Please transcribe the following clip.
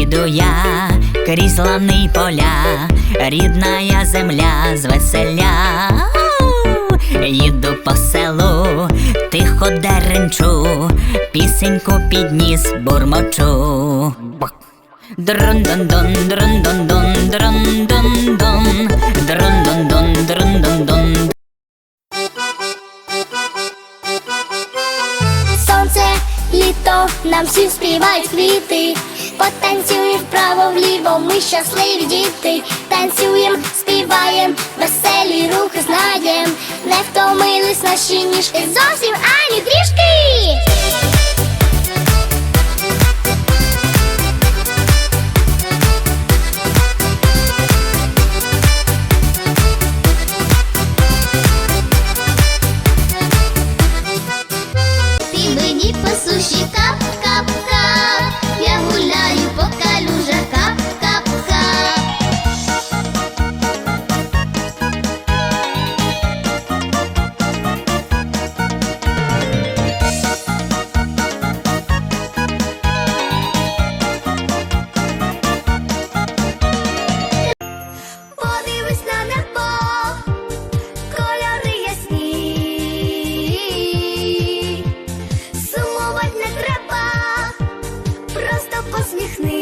Їду, я крізь лани поля, рідна я земля звеселя. Їду по селу, тихо деренчу, пісеньку підніс бурмочу. Дрон-дон-дон, дрон-дон-дон, дрон-дон-дон, дрон-дон-дон, дрон-дон-дон. Сонце, літо, нам всі співають квіти вліво, ми щасливі діти, танцюєм, співаєм, веселі рухи знаєм, не втомились наші ніжки зовсім ані трішки. Ти мені по суші кап просто посміхни.